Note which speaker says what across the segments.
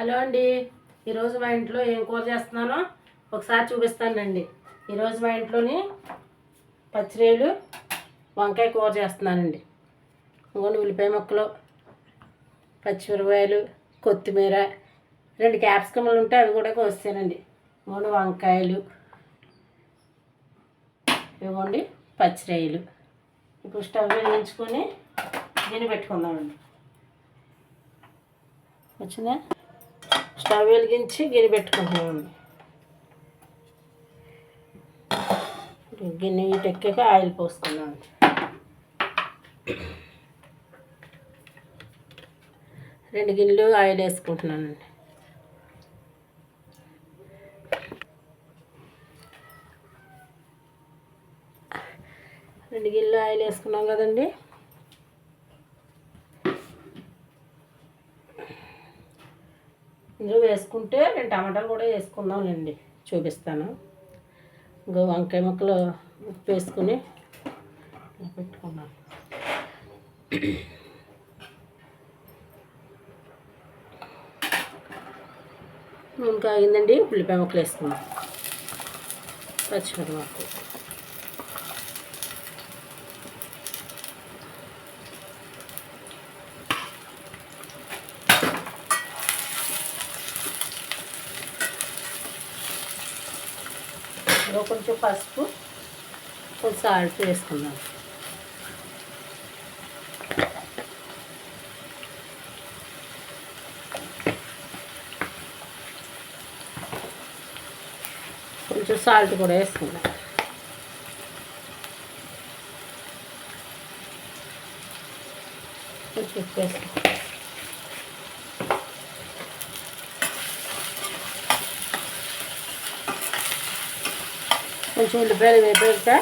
Speaker 1: Hello అండి. ఈరోజు మా ఇంట్లో ఏం కూర చేస్తున్నానో ఒకసారి చూపిస్తానండి. ఈరోజు మా ఇంట్లోని పచ్చిరేలు వంకాయ కూర చేస్తున్నానండి. ఇంకొని ఉల్లిపాయ ముక్కలు పచ్చిమిరపాయలు కొత్తిమీర రెండు క్యాప్సికమ్లు ఉంటే అవి కూడా కోసానండి మూడు వంకాయలు ఇవ్వండి పచ్చిరాయలు ఇప్పుడు స్టవ్ వేయించుకొని దీన్ని పెట్టుకుందామండి. వచ్చిందా? స్టవ్ వెలిగించి గిన్నె పెట్టుకుంటున్నామండి గిన్నె ఇటెక్కాక ఆయిల్ పోసుకున్నామండి రెండు గిన్నెలు ఆయిల్ వేసుకుంటున్నానండి రెండు గిన్నెలు ఆయిల్ వేసుకున్నాం కదండి. ఇందులో వేసుకుంటే నేను టమాటాలు కూడా వేసుకుందాంలేండి చూపిస్తాను. ఇంకో వంకాయ ముక్కలు ఉప్పు వేసుకుని పెట్టుకున్నాను. ఇంకా అయిందండి ఉల్లిపాయ ముక్కలు వేసుకున్నాం పచ్చిమిరపాకు ముక్కలు ఇందులో కొంచెం పసుపు కొంచెం సాల్ట్ వేసుకుందాం కొంచెం సాల్ట్ కూడా వేసుకుందాం కొంచెం ఉప్పు వేసుకుందాం కొంచెం ఉల్లిపాయలు వేపాక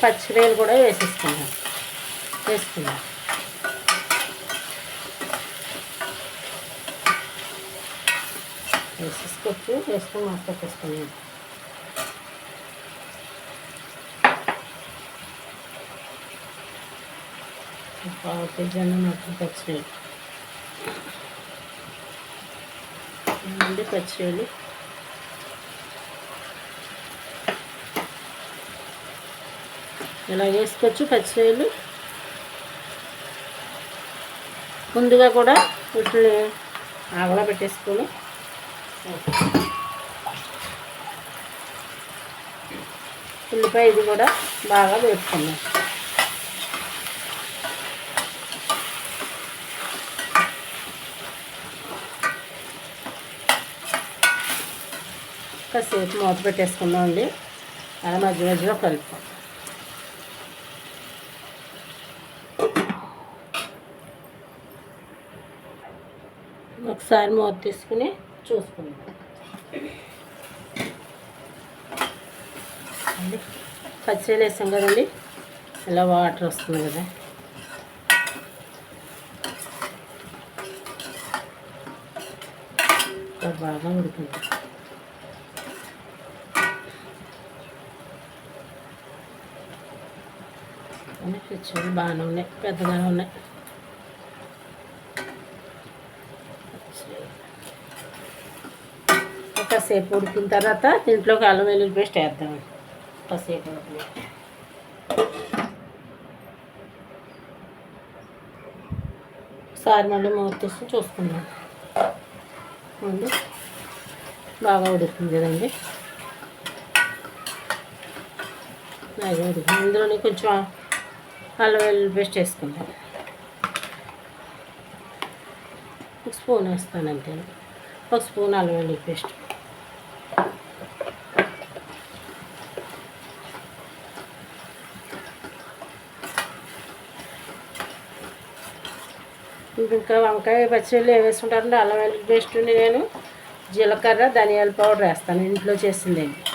Speaker 1: పచ్చిరొయ్యలు కూడా వేసేసుకుందాం. వేసుకుందాం. వేసేసుకోవచ్చు. వేసుకొని మాకు పెట్టేసుకున్నాం పావు కేజీ అన్న నాకు పచ్చిరొయ్యలు పచ్చిరొయ్యలు ఇలా వేసుకోవచ్చు పచ్చిరొయ్యలు ముందుగా కూడా వీటిని ఆగలా పెట్టేసుకొని ఉల్లిపాయ ఇది కూడా బాగా వేపుకున్నాం కాసేపు మూత పెట్టేసుకుందాం అండి అలా మధ్య మధ్యలో కలుపుతాం ఒకసారి మూత తీసుకుని చూసుకుందాం. పచ్చిరొయ్యలు వేసాం కదండి. ఇలా వాటర్ వస్తుంది కదా. బాగా ఉడుకుంటుంది పచ్చిరొయ్యలు బాగానే ఉన్నాయి పెద్దగానే ఉన్నాయి. కాసేపు ఉడికిన తర్వాత దీంట్లోకి అల్లం వెల్లుల్లి పేస్ట్ వేద్దాం. కాసేపు ఒకసారి మళ్ళీ మూత తీసి చూసుకుందాం. ముందు బాగా ఉడుకుతుంది కదండి. బాగా ఉడుకుతుంది ఇందులోనే కొంచెం అల్లం వెల్లుల్లి పేస్ట్ వేసుకుందాం. ఒక స్పూన్ వేస్తాను అంతే. ఒక స్పూన్ అల్లం వెల్లుల్లి పేస్ట్. ఇంకా వంకాయ పచ్చిమిర్లు ఏం వేసుకుంటారంటే అల్లం వెల్లుల్లి పేస్ట్ని నేను జీలకర్ర ధనియాల పౌడర్ వేస్తాను. ఇంట్లో చేసిందండి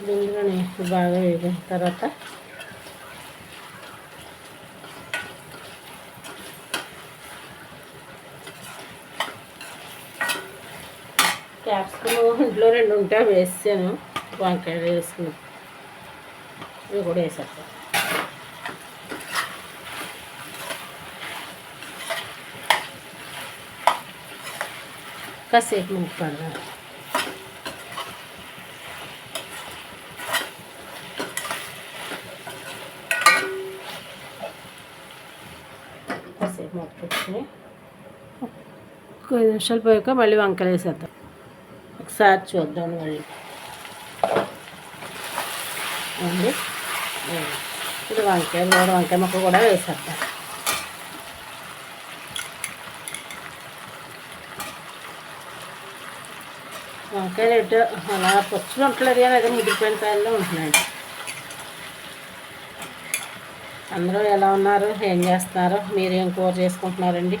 Speaker 1: దీంట్లోనే బాగా వేగిన తర్వాత క్యాప్సికమ్ ఇంట్లో రెండు ఉంటే వేసాను. వంకాయలు వేసుకున్నాం ఇవి కూడా వేసేస్తాను కాసేపు ముక్కలు కొద్ది నిమిషాలు పోయాక మళ్ళీ వంకాయలు వేసేద్దాం. ఒకసారి చూద్దాం మళ్ళీ. అండి. ఇప్పుడు వంకాయ మూడు వంకాయ ముక్క కూడా వేసేద్దాం. వంకాయలు ఎటు అలా పచ్చులు ఉంటలేదు కానీ అదే ముదిరిపోయిన కాయల్లో ఉంటున్నాయండి అందరూ ఎలా ఉన్నారు? ఏం చేస్తున్నారు? మీరు ఏం కూర చేసుకుంటున్నారండి?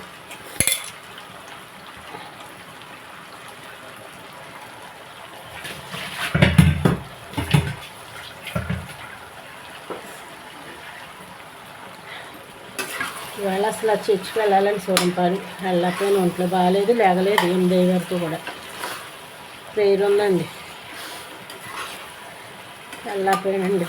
Speaker 1: అసలు ఆ చర్చికి వెళ్ళాలని సూరంపాడు వెళ్ళకపోయిన ఒంట్లో బాగాలేదు లేగలేదు ఎనిమిది వరకు కూడా. ప్రేయర్ ఉందండి. వెళ్ళకపోయానండి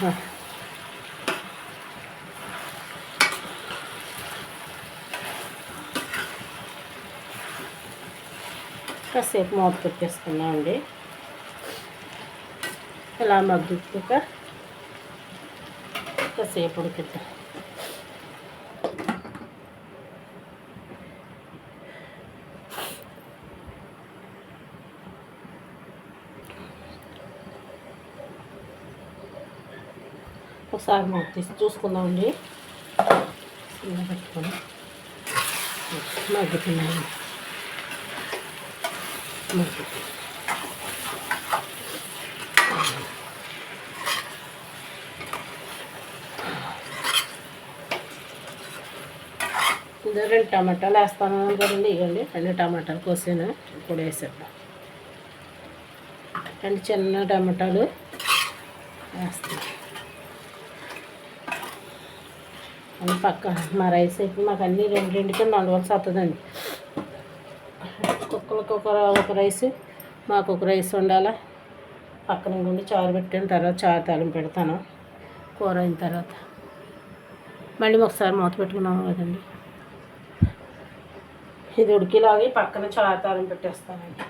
Speaker 1: కాసేపు మూత పెట్టేసుకున్నామండి. ఇలా మగ్గుక కాసేపు ఉడికిద్దాం. ఒకసారి మూత తీసి చూసుకుందామండి. ఇలా పెట్టుకొని. రెండు టమాటాలు వేస్తాను కదండి. ఇవ్వండి. రెండు టమాటాలు కోసాను. ఇప్పుడు వేసేద్దాం. రెండు చిన్న టమాటాలు వేస్తాను. అని పక్క మా రైస్ అయితే మాకు అన్నీ రెండు రెండు కింద వండవలసి వస్తుందండి కుక్కలకు ఒక ఒక రైస్ మాకు ఒక రైస్ ఉండాలా పక్కన ఉండి చారు పెట్టిన తర్వాత చారు తాళం పెడతాను. కూర అయిన తర్వాత. మళ్ళీ ఒకసారి మూత పెట్టుకున్నాము కదండి. ఇది ఉడికిలాగి పక్కన చారు తాళం పెట్టేస్తానండి.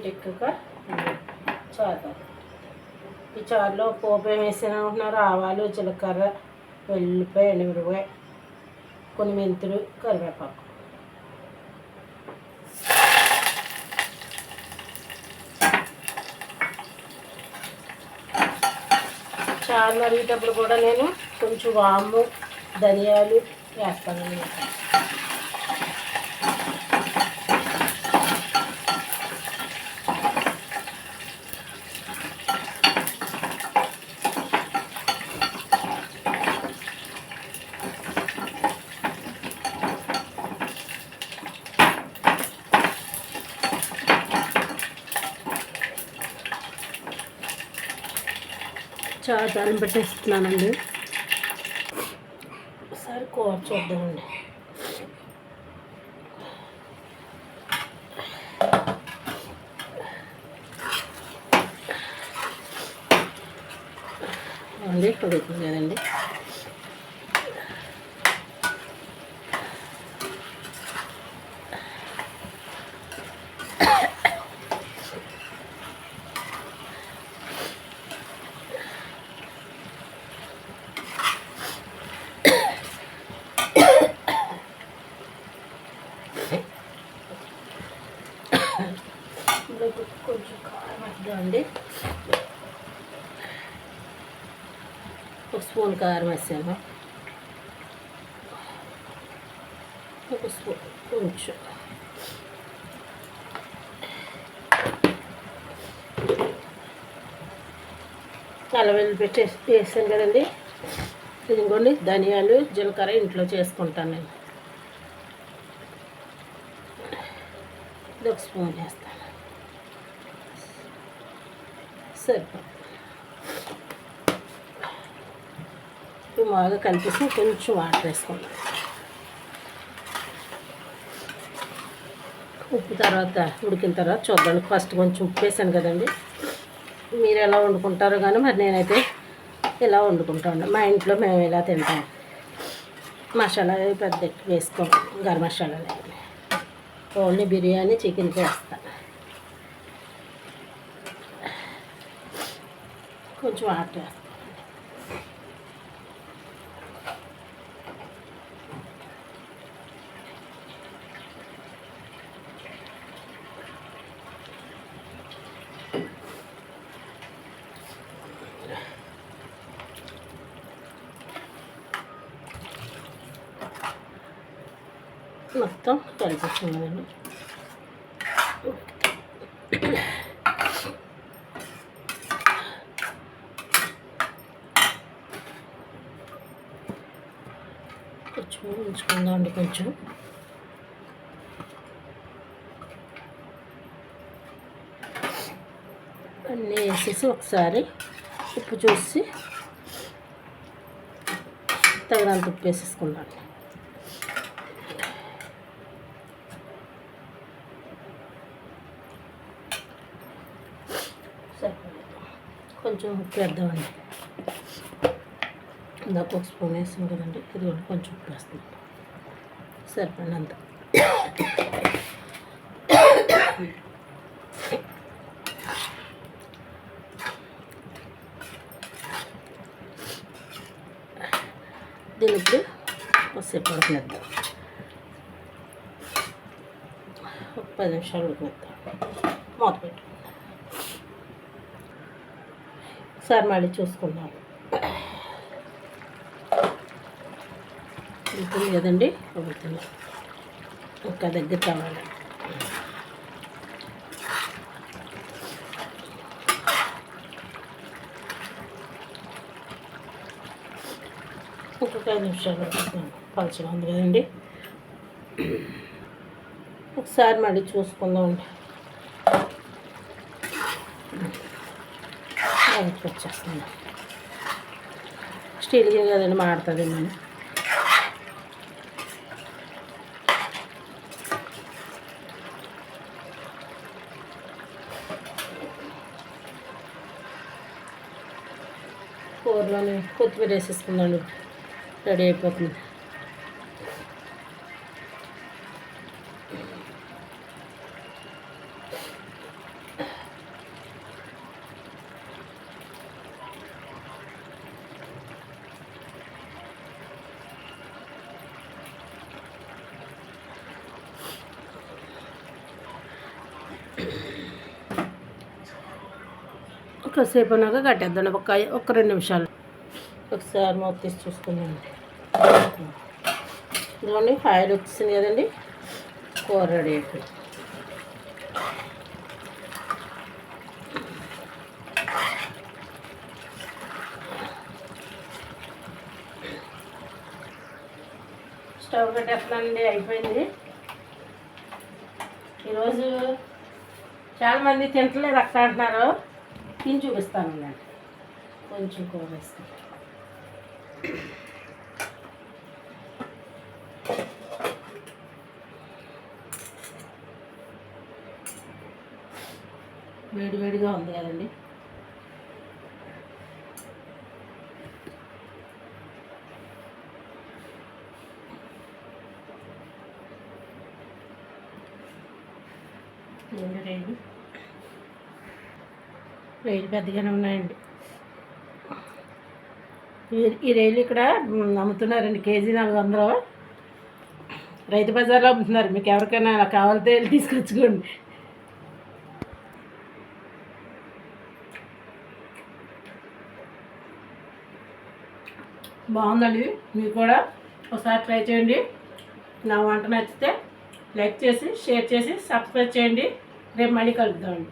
Speaker 1: నీట్ ఎక్కువ చారు. ఈ చారులో పోపు వేసిన ఉంటున్నారు. అనుకుంటున్నారు ఆవాలు జీలకర్ర వెల్లిపాయ ఎండుమిరపాయ కొన్ని మెంతులు కరివేపాకు. చారు మరిగేటప్పుడు కూడా నేను కొంచెం వాము ధనియాలు వేస్తాను చాలా దాన్ని పెట్టేస్తున్నానండి. ఒకసారి కూర చూద్దామండి. అండి ఉడుకుతుంది కదండి ఇందులో కొంచెం కారం వేద్దామండి ఒక స్పూన్ కారం వేసాను. ఒక స్పూన్ కొంచెం అలవెల్లి పెట్టి వేసాను కదండి. ఇదిగోండి ధనియాలు జీలకర్ర ఇంట్లో చేసుకుంటాను నేను. ఇది ఒక స్పూన్ వేస్తాను. సరిపోతుంది. ఇవి బాగా కలిపేసి కొంచెం వాటర్ వేసుకుందాం. ఉప్పు తర్వాత ఉడికిన తర్వాత చూద్దాం. ఫస్ట్ కొంచెం ఉప్పు వేసాను కదండి. మీరు ఎలా వండుకుంటారో కానీ మరి నేనైతే ఇలా వండుకుంటాను. మా ఇంట్లో మేము ఇలా తింటాం. మసాలా అవి పెద్ద వేసుకోం. గరం మసాలా ఓన్లీ బిర్యానీ చికెన్ వేస్తా కొంచెం వాటర్ కొంచెం ఉంచుకుందాం అండి కొంచెం. అన్నీ వేసేసి ఒకసారి ఉప్పు చూసి తగినంత ఉప్పు వేసేసుకుంటాను కొంచెం ఉప్పు వేద్దామండి. ఇందాక ఒక స్పూన్ వేసాం కదండి. ఇది కూడా కొంచెం ఉప్పు వేస్తున్నాం సరిపడి అంత దీని ఇప్పుడు కొద్దిసేపు ఉడకనిద్దాం. ఒక పది నిమిషాలు ఉడకనిద్దాం. మూత పెట్టుకుందాం. ఒకసారి మళ్ళీ చూసుకుందాం. ఉంటుంది కదండి అవుతుంది ఒక్క దగ్గర కావాలి ఇంకొక ఐదు నిమిషాలు పలచగా ఉంది కదండి. ఒకసారి మళ్ళీ చూసుకుందామండి బయటకు వచ్చేస్తుంది. స్టీల్ కదండి మాడుతుంది మనం కొత్తిమీర వేసేసుకున్నాను. రెడీ అయిపోతుంది. ఒకసేపు ఉన్నాక కట్టేద్దాం. ఒక ఒక రెండు నిమిషాలు. ఒకసారి మూత తీసి చూసుకుందాం. ఇదిగోండి ఆయిల్ వచ్చేసింది కదండి. కూర రెడీ అయిపోయింది. స్టవ్ పెట్టేస్తానండి అయిపోయింది. ఈరోజు చాలామంది తింటలేదు అక్కడ అంటున్నారు. తిని చూపిస్తాను నేను కొంచెం కూర వేస్తాను వేడి వేడిగా ఉంది కదండి. రైలు పెద్దగానే ఉన్నాయండి. ఈ- ఈ రైలు ఇక్కడ అమ్ముతున్నారండి కేజీ నాలుగు వందలు. రైతు బజార్లో అమ్ముతున్నారు. మీకు ఎవరికైనా కావాలితే తీసుకొచ్చుకోండి. బాగుందండి మీరు కూడా ఒకసారి ట్రై చేయండి. నా వంట నచ్చితే లైక్ చేసి షేర్ చేసి సబ్స్క్రైబ్ చేయండి. రేపు మళ్ళీ కలుద్దామండి